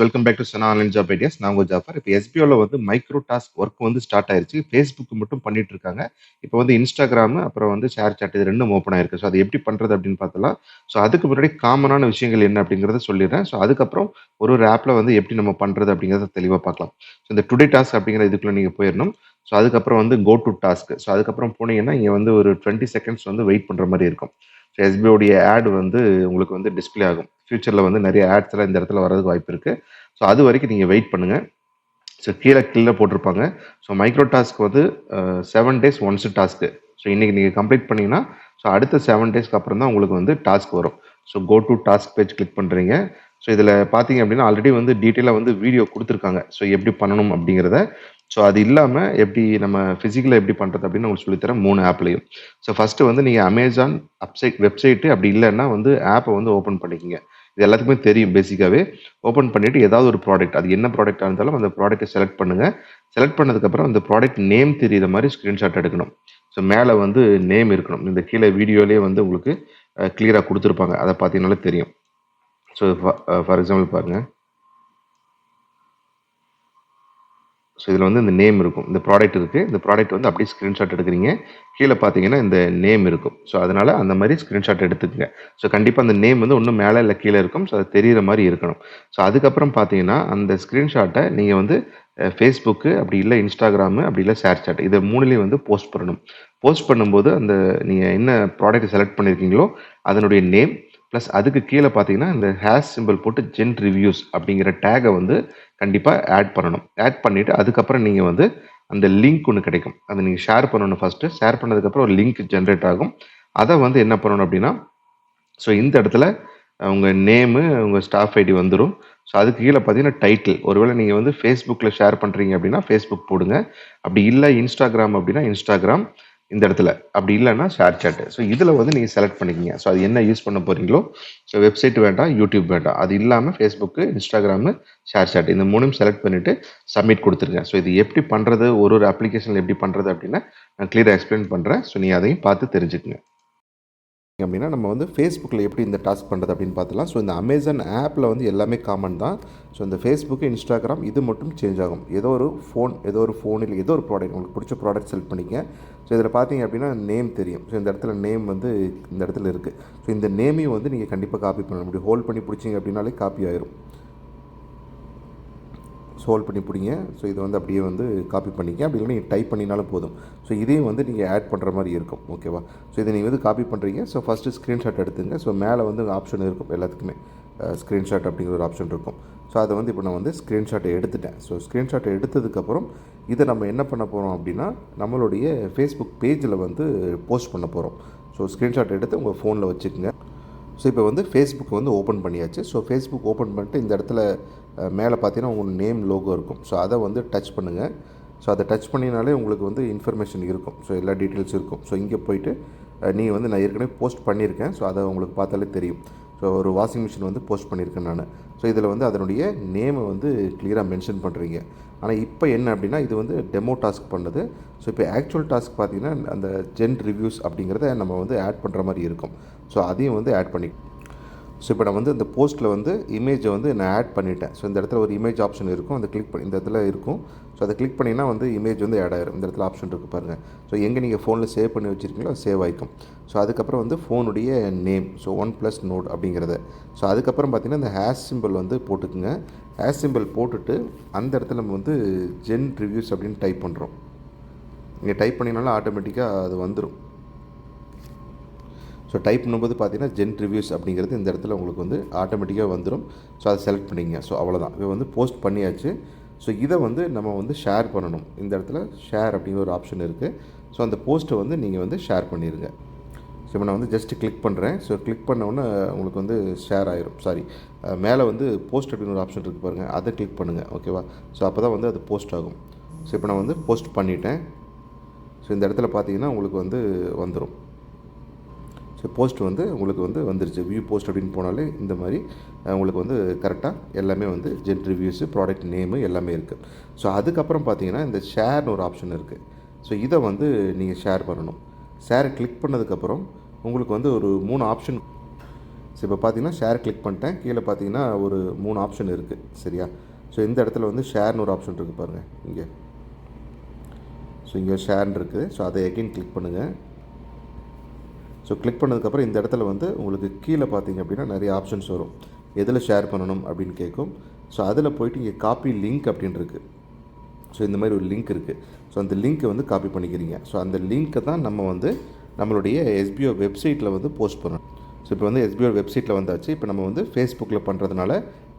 Welcome back to Sana online job ideas நான் ஜாஃபர். இப்போ எஸ்பிஓவில் வந்து மைக்ரோ டாஸ்க் ஒர்க் வந்து ஸ்டார்ட் ஆயிருச்சு. ஃபேஸ்புக் மட்டும் பண்ணிட்டு இருக்காங்க. இப்போ வந்து இன்ஸ்டாகிராம் அப்புறம் வந்து ஷேர் சாட் இது ரெண்டும் ஓப்பன் ஆயிருக்கு. ஸோ அது எப்படி பண்ணுறது அப்படின்னு பார்த்தலாம் ஸோ அதுக்கு முன்னாடி காமனான விஷயங்கள் என்ன அப்படிங்கிறத சொல்லிடுறேன். ஸோ அதுக்கப்புறம் ஒரு ஒரு ஆப்பில் வந்து எப்படி நம்ம பண்ணுறது அப்படிங்கிறத தெளிவாக பார்க்கலாம். ஸோ இந்த டுடே டாஸ்க் அப்படிங்கிற இதுக்குள்ளே நீங்கள் போயிடணும். ஸோ அதுக்கப்புறம் வந்து கோ டு டாஸ்க் ஸோ அதுக்கப்புறம் போனீங்கன்னா இங்கே வந்து ஒரு டுவெண்ட்டி செகண்ட்ஸ் வந்து வெயிட் பண்ணுற மாதிரி இருக்கும். எஸ்பிஓடைய ஆட் வந்து உங்களுக்கு வந்து டிஸ்ப்ளே ஆகும். ஃபியூச்சரில் வந்து நிறைய ஆட்ஸ் எல்லாம் இந்த இடத்துல வரதுக்கு வாய்ப்பு இருக்குது ஸோ அது வரைக்கும் நீங்கள் வெயிட் பண்ணுங்கள் ஸோ கீழே கீழே போட்டிருப்பாங்க. ஸோ மைக்ரோ டாஸ்க் வந்து செவன் டேஸ் ஒன்ஸ் டாஸ்க்கு ஸோ இன்றைக்கி நீங்கள் கம்ப்ளீட் பண்ணீங்கன்னா ஸோ அடுத்த செவன் டேஸ்க்கு அப்புறம் தான் உங்களுக்கு வந்து டாஸ்க் வரும். So go to task page click பண்ணுறீங்க ஸோ இதில் பார்த்தீங்க அப்படின்னா ஆல்ரெடி வந்து டீட்டெயிலாக வந்து வீடியோ கொடுத்துருக்காங்க. ஸோ எப்படி பண்ணணும் அப்படிங்கிறத ஸோ அது இல்லாமல் எப்படி நம்ம ஃபிசிக்கலை எப்படி பண்ணுறது அப்படின்னு உங்களுக்கு சொல்லித்தரேன் மூணு ஆப்லையும் ஸோ ஃபஸ்ட்டு வந்து நீங்கள் அமேசான் அப்சைட் வெப்சைட்டு அப்படி இல்லைன்னா வந்து ஆப்பை வந்து ஓப்பன் பண்ணிக்கிங்க. இது எல்லாத்துக்குமே தெரியும் பேசிக்காகவே ஓப்பன் பண்ணிவிட்டு ஏதாவது ஒரு ப்ராடக்ட் அது என்ன ப்ராடக்டாக இருந்தாலும் அந்த ப்ராடக்ட்டை செலக்ட் பண்ணுங்கள் செலக்ட் பண்ணதுக்கப்புறம் அந்த ப்ராடக்ட் நேம் தெரியுற மாதிரி ஸ்க்ரீன்ஷாட் எடுக்கணும். ஸோ மேலே வந்து நேம் இருக்கணும். இந்த கீழே வீடியோலேயே வந்து உங்களுக்கு கிளியராக கொடுத்துருப்பாங்க. அதை பார்த்தீங்கனாலே தெரியும். ஸோ ஃபார் எக்ஸாம்பிள் பாருங்கள் ஸோ இதில் வந்து இந்த நேம் இருக்கும். இந்த ப்ராடக்ட் இருக்குது இந்த ப்ராடக்ட் வந்து அப்படியே ஸ்க்ரீன்ஷாட் எடுக்கிறீங்க. கீழே பார்த்தீங்கன்னா இந்த நேம் இருக்கும். ஸோ அதனால் அந்த மாதிரி ஸ்க்ரீன்ஷாட் எடுத்துக்கங்க. ஸோ கண்டிப்பாக அந்த நேம் வந்து ஒன்றும் மேலே இல்லை கீழே இருக்கும். ஸோ அது தெரிகிற மாதிரி இருக்கணும். ஸோ அதுக்கப்புறம் பார்த்தீங்கன்னா அந்த ஸ்க்ரீன்ஷாட்டை நீங்கள் வந்து ஃபேஸ்புக்கு அப்படி இல்லை இன்ஸ்டாகிராமு அப்படி இல்லை ஷேர் சாட் இதை மூணுலேயும் வந்து போஸ்ட் பண்ணணும். போஸ்ட் பண்ணும்போது அந்த நீங்கள் என்ன ப்ராடக்ட் செலக்ட் பண்ணியிருக்கீங்களோ அதனுடைய நேம் ப்ளஸ் அதுக்கு கீழே பார்த்தீங்கன்னா இந்த ஹேஷ் சிம்பிள் போட்டு ஜென் ரிவ்யூஸ் அப்படிங்கிற டேகை வந்து கண்டிப்பாக ஆட் பண்ணணும். ஆட் பண்ணிவிட்டு அதுக்கப்புறம் நீங்கள் வந்து அந்த லிங்க் ஒன்று கிடைக்கும். அதை நீங்கள் ஷேர் பண்ணணும் ஃபஸ்ட்டு ஷேர் பண்ணதுக்கப்புறம் ஒரு லிங்க் ஜென்ரேட் ஆகும். அதை வந்து என்ன பண்ணணும் அப்படின்னா ஸோ இந்த இடத்துல உங்கள் நேமு உங்கள் ஸ்டாஃப் ஐடி வந்துடும் ஸோ அதுக்கு கீழே பார்த்தீங்கன்னா டைட்டில் ஒருவேளை நீங்கள் வந்து ஃபேஸ்புக்கில் ஷேர் பண்ணுறீங்க அப்படின்னா ஃபேஸ்புக் போடுங்க. அப்படி இல்லை இன்ஸ்டாகிராம் அப்படின்னா இன்ஸ்டாகிராம் இந்த இடத்துல. அப்படி இல்லைன்னா ஷேர் சேட்டு ஸோ இதில் வந்து நீங்கள் செலக்ட் பண்ணிக்கிங்க. ஸோ அது என்ன யூஸ் பண்ண போகிறீங்களோ ஸோ வெப்சைட் வேண்டாம் யூடியூப் வேண்டாம். அது இல்லாமல் ஃபேஸ்புக்கு இன்ஸ்டாகிராமு ஷேர் சேட் இந்த மூணும் செலக்ட் பண்ணிவிட்டு சப்மிட் கொடுத்துருங்க. ஸோ இது எப்படி பண்ணுறது ஒரு ஒரு அப்ளிகேஷனில் எப்படி பண்ணுறது அப்படின்னா நான் கிளியராக எக்ஸ்பிளைன் பண்ணுறேன் ஸோ நீ அதையும் பார்த்து தெரிஞ்சுக்குங்க. அப்படின்னா நம்ம வந்து ஃபேஸ்புக்கில் எப்படி இந்த டாஸ்க் பண்ணுறது அப்படின்னு பார்த்துலாம் ஸோ இந்த அமேசான் ஆப்பில் வந்து எல்லாமே காமன் தான். ஸோ இந்த ஃபேஸ்புக்கு இன்ஸ்டாகிராம் இது மட்டும் சேஞ்ச் ஆகும். ஏதோ ஒரு ஃபோன் ஏதோ ஒரு ஃபோனில் ஏதோ ஒரு ப்ராடக்ட் உங்களுக்கு பிடிச்ச ப்ராடக்ட் செலக்ட் பண்ணிக்க ஸோ இதில் பார்த்தீங்க அப்படின்னா நேம் தெரியும். ஸோ இந்த இடத்துல நேம் வந்து இந்த இடத்துல இருக்குது ஸோ இந்த நேமையும் வந்து நீங்கள் கண்டிப்பாக காப்பி பண்ண முடியும் ஹோல்ட் பண்ணி பிடிச்சிங்க அப்படின்னாலே காப்பி ஆயிரும். சோல்வ் பண்ணி பிடிங்க. ஸோ இதை வந்து அப்படியே வந்து காப்பி பண்ணிக்க. அப்படி இல்லை நீங்கள் டைப் பண்ணினாலும் போதும். ஸோ இதையும் வந்து நீங்கள் ஆட் பண்ணுற மாதிரி இருக்கும். ஓகேவா ஸோ இதை நீங்கள் வந்து காப்பி பண்ணுறீங்க ஸோ ஃபஸ்ட்டு ஸ்க்ரீன்ஷாட் எடுத்துங்க. ஸோ மேலே வந்து ஆப்ஷன் இருக்கும். எல்லாத்துக்குமே. ஸ்க்ரீன்ஷாட் அப்படிங்கிற ஒரு ஆப்ஷன் இருக்கும். ஸோ அதை வந்து இப்போ நான் வந்து ஸ்க்ரீன்ஷாட்டை எடுத்துட்டேன். ஸோ ஸ்க்ரீன்ஷாட்டை எடுத்ததுக்கப்புறம் இதை நம்ம என்ன பண்ண போகிறோம் அப்படின்னா நம்மளுடைய ஃபேஸ்புக் பேஜில் வந்து போஸ்ட் பண்ண போகிறோம் ஸோ ஸ்க்ரீன்ஷாட் எடுத்து உங்கள் ஃபோனில் வச்சுக்கோங்க. ஸோ இப்போ வந்து ஃபேஸ்புக் வந்து ஓப்பன் பண்ணியாச்சு. ஸோ ஃபேஸ்புக் ஓப்பன் பண்ணிட்டு இந்த இடத்துல மேலே பார்த்தீங்கன்னா உங்கள் நேம் லோகோ இருக்கும். ஸோ அதை வந்து டச் பண்ணுங்கள் ஸோ அதை டச் பண்ணினாலே உங்களுக்கு வந்து இன்ஃபர்மேஷன் இருக்கும். ஸோ எல்லா டீட்டெயில்ஸும் இருக்கும். ஸோ இங்கே போயிட்டு நீங்கள் வந்து நான் ஏற்கனவே போஸ்ட் பண்ணியிருக்கேன். ஸோ அதை உங்களுக்கு பார்த்தாலே தெரியும். ஸோ ஒரு வாஷிங் மிஷின் வந்து போஸ்ட் பண்ணியிருக்கேன் நான். ஸோ இதில் வந்து அதனுடைய நேமை வந்து கிளியராக மென்ஷன் பண்ணுறீங்க ஆனால் இப்போ என்ன அப்படின்னா இது வந்து டெமோ டாஸ்க் பண்ணுது. ஸோ இப்போ ஆக்சுவல் டாஸ்க் பார்த்திங்கன்னா அந்த ஜென் ரிவ்யூஸ் அப்படிங்கிறத நம்ம வந்து ஆட் பண்ணுற மாதிரி இருக்கும். ஸோ அதையும் வந்து ஆட் பண்ணி ஸோ இப்போ நான் வந்து இந்த போஸ்ட்டில் வந்து இமேஜை வந்து நான் ஆட் பண்ணிட்டேன். ஸோ இந்த இடத்துல ஒரு இமேஜ் ஆப்ஷன் இருக்கும். அந்த கிளிக் பண்ணி இந்த இடத்துல இருக்கும். ஸோ அதை கிளிக் பண்ணிங்கன்னா வந்து இமேஜ் வந்து ஆட் ஆயிரும். இந்த இடத்துல ஆப்ஷன் இருக்குது பாருங்கள் ஸோ எங்கே நீங்கள் ஃபோனில் சேவ் பண்ணி வச்சுருக்கீங்களோ சேவ் ஆகிக்கும் ஸோ அதுக்கப்புறம் வந்து ஃபோனுடைய name so one plus note அப்படிங்கிறத. ஸோ அதுக்கப்புறம் பார்த்திங்கன்னா இந்த ஹேஷ் சிம்பிள் வந்து போட்டுக்குங்க. ஹேஷ் சிம்பிள் போட்டுட்டு அந்த இடத்துல நம்ம வந்து ஜென் ரிவ்யூஸ் அப்படின்னு டைப் பண்ணுறோம் நீங்கள் டைப் பண்ணினாலும் ஆட்டோமேட்டிக்காக அது வந்துடும் ஸோ டைப் பண்ணும்போது பார்த்தீங்கன்னா ஜென் ரிவ்யூஸ் அப்படிங்கிறது இந்த இடத்துல உங்களுக்கு வந்து ஆட்டோமேட்டிக்காக வந்துடும் ஸோ அதை செலக்ட் பண்ணிங்க ஸோ அவ்வளோதான் இதை வந்து போஸ்ட் பண்ணியாச்சு. ஸோ இதை வந்து நம்ம வந்து ஷேர் பண்ணணும். இந்த இடத்துல ஷேர் அப்படிங்கிற ஒரு ஆப்ஷன் இருக்குது ஸோ அந்த போஸ்ட்டை வந்து நீங்கள் வந்து ஷேர் பண்ணிடுங்க ஸோ இப்போ நான் வந்து ஜஸ்ட்டு கிளிக் பண்ணுறேன் ஸோ கிளிக் பண்ணோன்னே உங்களுக்கு வந்து ஷேர் ஆயிரும். சாரி மேலே வந்து போஸ்ட் அப்படின்னு ஒரு ஆப்ஷன் இருக்குது பாருங்கள் அதை கிளிக் பண்ணுங்கள் ஓகேவா ஸோ அப்போ தான் வந்து அது போஸ்ட் ஆகும். ஸோ இப்போ நான் வந்து போஸ்ட் பண்ணிட்டேன். ஸோ இந்த இடத்துல பார்த்தீங்கன்னா உங்களுக்கு வந்து வந்துடும் ஸோ போஸ்ட் வந்து உங்களுக்கு வந்து வந்துருச்சு. வியூ போஸ்ட் அப்படின்னு போனாலே இந்த மாதிரி உங்களுக்கு வந்து கரெக்டாக எல்லாமே வந்து ஜென் ரிவ்யூஸு ப்ராடக்ட் நேமு எல்லாமே இருக்குது ஸோ அதுக்கப்புறம் பார்த்தீங்கன்னா இந்த ஷேர்னு ஒரு ஆப்ஷன் இருக்குது ஸோ இதை வந்து நீங்கள் ஷேர் பண்ணணும். ஷேரை கிளிக் பண்ணதுக்கப்புறம் உங்களுக்கு வந்து ஒரு மூணு ஆப்ஷன் ஸோ இப்போ பார்த்தீங்கன்னா ஷேர் கிளிக் பண்ணிட்டேன். கீழே பார்த்தீங்கன்னா ஒரு மூணு ஆப்ஷன் இருக்குது சரியா? ஸோ இந்த இடத்துல வந்து ஷேர்னு ஒரு ஆப்ஷன் இருக்குது பாருங்கள் இங்கே. ஸோ இங்கே ஷேர்னு இருக்குது ஸோ அதை எகைன் கிளிக் பண்ணுங்கள் ஸோ கிளிக் பண்ணதுக்கப்புறம் இந்த இடத்துல வந்து உங்களுக்கு கீழே பார்த்தீங்க அப்படின்னா நிறைய ஆப்ஷன்ஸ் வரும். எதில் ஷேர் பண்ணணும் அப்படின்னு கேட்கும் ஸோ அதில் போயிட்டு இங்கே காப்பி லிங்க் அப்படின்னு இருக்குது ஸோ இந்த மாதிரி ஒரு லிங்க் இருக்குது ஸோ அந்த லிங்க்கை வந்து காப்பி பண்ணிக்கிறீங்க. ஸோ அந்த லிங்க்கை தான் நம்ம வந்து நம்மளுடைய எஸ்பிஓ வெப்சைட்டில் வந்து போஸ்ட் பண்ணணும். ஸோ இப்போ வந்து எஸ்பிஓ வெப்சைட்டில் வந்தாச்சு. இப்போ நம்ம வந்து ஃபேஸ்புக்கில் பண்ணுறதுனால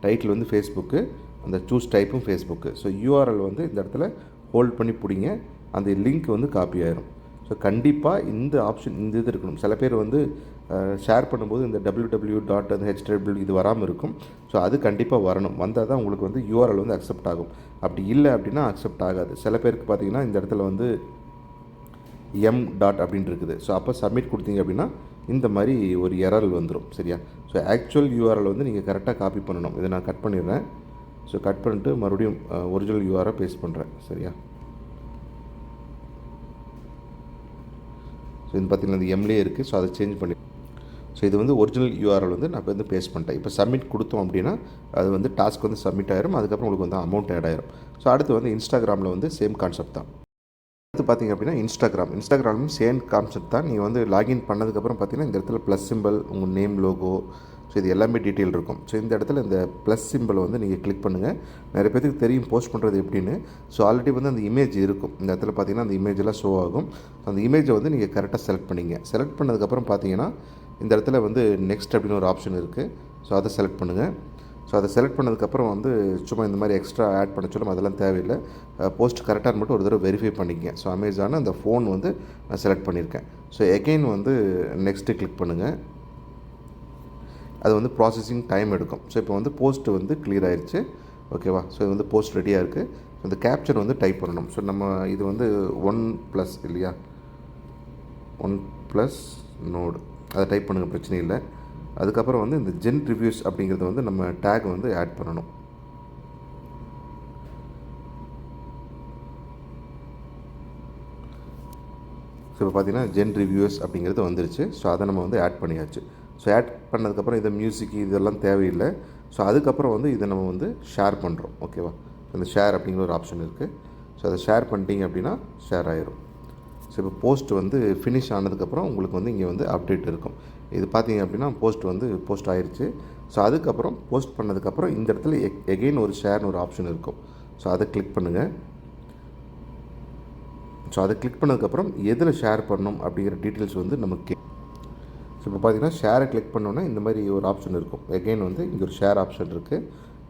டைட்டில் வந்து ஃபேஸ்புக்கு அந்த சூஸ் டைப்பும் ஃபேஸ்புக்கு ஸோ யூஆர்எல் வந்து இந்த இடத்துல ஹோல்ட் பண்ணி பிடிங்க. அந்த லிங்க் வந்து காப்பி ஆயிரும். ஸோ கண்டிப்பாக இந்த ஆப்ஷன் இந்த இது இருக்கணும். சில பேர் வந்து ஷேர் பண்ணும்போது இந்த டபிள்யூ டபிள்யூ டாட் அந்த ஹெச்டபிள்யூ இது வராமல் இருக்கும். ஸோ அது கண்டிப்பாக வரணும். வந்தால் தான் உங்களுக்கு வந்து யூஆர்எல் வந்து அக்செப்ட் ஆகும். அப்படி இல்லை அப்படின்னா அக்செப்ட் ஆகாது. சில பேருக்கு பார்த்தீங்கன்னா இந்த இடத்துல வந்து எம் டாட் அப்படின்னு இருக்குது. ஸோ அப்போ சப்மிட் கொடுத்தீங்க அப்படின்னா இந்த மாதிரி ஒரு எரல் வந்துடும் சரியா? ஸோ ஆக்சுவல் யூஆர்எல் வந்து நீங்கள் கரெக்டாக காப்பி பண்ணணும். இதை நான் கட் பண்ணிடுறேன். ஸோ கட் பண்ணிட்டு மறுபடியும் ஒரிஜினல் யூஆரை பேஸ்ட் பண்ணுறேன் சரியா? ஸோ இது பார்த்தீங்கன்னா இந்த எம்லே இருக்குது ஸோ அதை சேஞ்ச் பண்ணி ஸோ இது வந்து ஒரிஜினல் யூஆர்எல் வந்து நான் இப்போ வந்து பேஸ்ட் பண்ணிட்டேன். இப்போ சப்மிட் கொடுத்தோம் அப்படின்னா அது வந்து டாஸ்க் வந்து சப்மிட் ஆயிரும். அதுக்கப்புறம் உங்களுக்கு வந்து அமௌண்ட் ஆட் ஆயிரும். ஸோ அடுத்து வந்து இன்ஸ்டாகிராமில் வந்து சேம் கான்செப்ட் தான். அடுத்து பார்த்தீங்க அப்படின்னா இன்ஸ்டாகிராம் இன்ஸ்டாகிராமும் சேம் கான்செப்ட் தான். நீங்கள் வந்து லாகின் பண்ணதுக்கப்புறம் பார்த்திங்கன்னா இந்த இடத்துல ப்ளஸ் சிம்பிள் உங்கள் நேம் லோகோ ஸோ இது எல்லாமே டீட்டெயில் இருக்கும். ஸோ இந்த இடத்துல இந்த ப்ளஸ் சிம்பிளை வந்து நீங்கள் கிளிக் பண்ணுங்கள் நிறைய பேருக்கு தெரியும் போஸ்ட் பண்ணுறது எப்படின்னு. ஸோ ஆல்ரெடி வந்து அந்த இமேஜ் இருக்கும். இந்த இடத்துல பார்த்தீங்கன்னா அந்த இமேஜ் எல்லாம் ஷோ ஆகும். அந்த இமேஜை வந்து நீங்கள் கரெக்டாக செலக்ட் பண்ணிங்க. செலக்ட் பண்ணதுக்கப்புறம் பார்த்தீங்கன்னா இந்த இடத்துல வந்து நெக்ஸ்ட் அப்படின்னு ஒரு ஆப்ஷன் இருக்குது ஸோ அதை செலக்ட் பண்ணுங்கள் ஸோ அதை செலக்ட் பண்ணதுக்கப்புறம் வந்து சும்மா இந்த மாதிரி எக்ஸ்ட்ரா ஆட் பண்ண சொல்லும் அதெல்லாம் தேவையில்லை. போஸ்ட் கரெக்டாக மட்டும் ஒரு தடவை வெரிஃபை பண்ணிக்கங்க. ஸோ அமேசான் அந்த ஃபோன் வந்து நான் செலக்ட் பண்ணியிருக்கேன் ஸோ எகெயின் வந்து நெக்ஸ்ட்டு கிளிக் பண்ணுங்கள் அது வந்து ப்ராசஸிங் டைம் எடுக்கும். ஸோ இப்போ வந்து போஸ்ட் வந்து கிளியர் ஆயிடுச்சு ஓகேவா ஸோ இது வந்து போஸ்ட் ரெடியாக இருக்குது இந்த கேப்சர் வந்து டைப் பண்ணணும். ஸோ நம்ம இது வந்து ஒன் ப்ளஸ் இல்லையா? ஒன் ப்ளஸ் நோடு அதை டைப் பண்ணுங்கள் பிரச்சனை இல்லை. அதுக்கப்புறம் வந்து இந்த ஜென் ரிவ்யூஸ் அப்படிங்கிறத வந்து நம்ம டேக் வந்து ஆட் பண்ணணும். ஸோ இப்போ பார்த்தீங்கன்னா ஜென் ரிவ்யூஸ் அப்படிங்கிறது வந்துருச்சு. ஸோ அதை நம்ம வந்து ஆட் பண்ணியாச்சு. ஸோ ஆட் பண்ணதுக்கப்புறம் இதை மியூசிக் இதெல்லாம் தேவையில்லை. ஸோ அதுக்கப்புறம் வந்து இதை நம்ம வந்து ஷேர் பண்ணுறோம் ஓகேவா இந்த ஷேர் அப்படிங்கிற ஒரு ஆப்ஷன் இருக்குது ஸோ அதை ஷேர் பண்ணிட்டீங்க அப்படின்னா ஷேர் ஆயிரும். ஸோ இப்போ போஸ்ட் வந்து ஃபினிஷ் ஆனதுக்கப்புறம் உங்களுக்கு வந்து இங்கே வந்து அப்டேட் இருக்கும். இது பார்த்தீங்க அப்படின்னா போஸ்ட் வந்து போஸ்ட் ஆயிடுச்சு ஸோ அதுக்கப்புறம் போஸ்ட் பண்ணதுக்கப்புறம் இந்த இடத்துல எகெயின் ஒரு ஷேர்னு ஒரு ஆப்ஷன் இருக்கும். ஸோ அதை கிளிக் பண்ணுங்கள் ஸோ அதை கிளிக் பண்ணதுக்கப்புறம் எதில் ஷேர் பண்ணணும் அப்படிங்கிற டீட்டெயில்ஸ் வந்து நமக்கு ஸோ இப்போ பார்த்தீங்கன்னா ஷேரை கிளிக் பண்ணோன்னா இந்த மாதிரி ஒரு ஆப்ஷன் இருக்கும். எகெயின் வந்து இங்கே ஒரு ஷேர் ஆப்ஷன் இருக்குது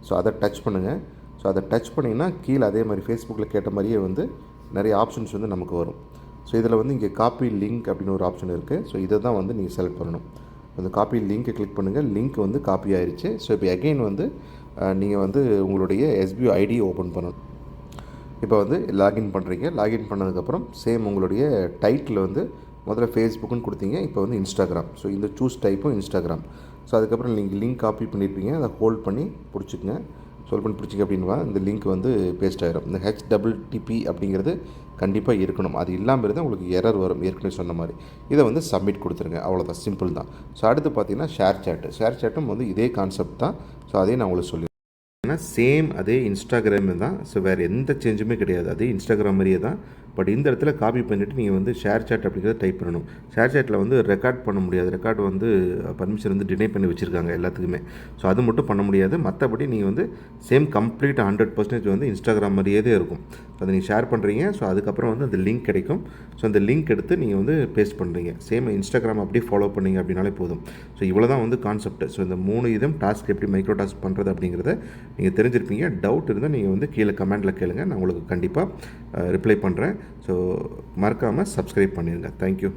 ஸோ அதை டச் பண்ணுங்கள் ஸோ அதை டச் பண்ணிங்கன்னா கீழே அதே மாதிரி ஃபேஸ்புக்கில் கேட்ட மாதிரியே வந்து நிறைய ஆப்ஷன்ஸ் வந்து நமக்கு வரும். ஸோ இதில் வந்து இங்கே காப்பி லிங்க் அப்படின்னு ஒரு ஆப்ஷன் இருக்குது ஸோ இதை தான் வந்து நீங்கள் செலக்ட் பண்ணணும். அந்த காப்பி லிங்க்கை கிளிக் பண்ணுங்கள் லிங்க் வந்து காப்பி ஆயிடுச்சு ஸோ இப்போ எகெயின் வந்து நீங்கள் வந்து உங்களுடைய எஸ்பியூ ஐடி ஓப்பன் பண்ணணும். இப்போ வந்து லாகின் பண்ணுறீங்க லாகின் பண்ணதுக்கப்புறம் சேம் உங்களுடைய டைட்டில் வந்து முதல்ல ஃபேஸ்புக்குன்னு கொடுத்தீங்க இப்போ வந்து இன்ஸ்டாகிராம் ஸோ இந்த சூஸ் டைப்பும் இன்ஸ்டாகிராம் ஸோ அதுக்கப்புறம் நீங்கள் லிங்க் காப்பி பண்ணியிருப்பீங்க அதை ஹோல்ட் பண்ணி பிடிச்சிக்கங்க. ஹோல்ட் பண்ணி பிடிச்சிங்க அப்படின்னா இந்த லிங்க் வந்து பேஸ்ட் ஆகிரும் இந்த ஹெச் டபுள் டிபி அப்படிங்கிறது கண்டிப்பாக இருக்கணும். அது இல்லாமல் இருந்தால் உங்களுக்கு எரர் வரும் ஏற்கனவே சொன்ன மாதிரி. இதை வந்து சப்மிட் கொடுத்துருங்க அவ்வளோதான் சிம்பிள் தான். ஸோ அடுத்து பார்த்தீங்கன்னா ஷேர் சேட்டு ஷேர் சேட்டும் வந்து இதே கான்செப்ட் தான். ஸோ அதே நான் உங்களுக்கு சொல்லி ஏன்னா சேம் அதே இன்ஸ்டாகிராம் தான். ஸோ வேறு எந்த சேஞ்சுமே கிடையாது. அதே இன்ஸ்டாகிராம் மாதிரியே தான். பட் இந்த இடத்துல காப்பி பண்ணிவிட்டு நீங்கள் வந்து ஷேர் சேட் அப்படிங்கிறத டைப் பண்ணணும். ஷேர் சேட்டில் வந்து ரெக்கார்ட் பண்ண முடியாது. ரெக்கார்டு வந்து பர்மிஷன் வந்து டினை பண்ணி வச்சுருக்காங்க எல்லாத்துக்குமே. ஸோ அது மட்டும் பண்ண முடியாது. மற்றபடி நீங்கள் வந்து சேம் கம்ப்ளீட் ஹண்ட்ரட் பர்சன்டேஜ் வந்து இன்ஸ்டாகிராம் மாதிரியே தான் இருக்கும். ஸோ அதை நீங்கள் ஷேர் பண்ணுறீங்க ஸோ அதுக்கப்புறம் வந்து அந்த லிங்க் கிடைக்கும். ஸோ அந்த லிங்க் எடுத்து நீங்கள் வந்து பேஸ்ட் பண்ணுறீங்க சேம் இன்ஸ்டாகிராம் அப்படியே ஃபாலோ பண்ணீங்க அப்படின்னாலே போதும். ஸோ இவ்வளோ தான் வந்து கான்செப்ட் ஸோ இந்த மூணு இதும் டாஸ்க் எப்படி மைக்ரோ டாஸ்க் பண்ணுறது அப்படிங்கிறத நீங்கள் தெரிஞ்சிருப்பீங்க. டவுட் இருந்தால் நீங்கள் வந்து கீழே கமெண்ட்டில் கேளுங்க. நான் உங்களுக்கு கண்டிப்பாக ரிப்ளை பண்ணுறேன் ஸோ மறக்காமல் சப்ஸ்கிரைப் பண்ணிடுங்க தேங்க்யூ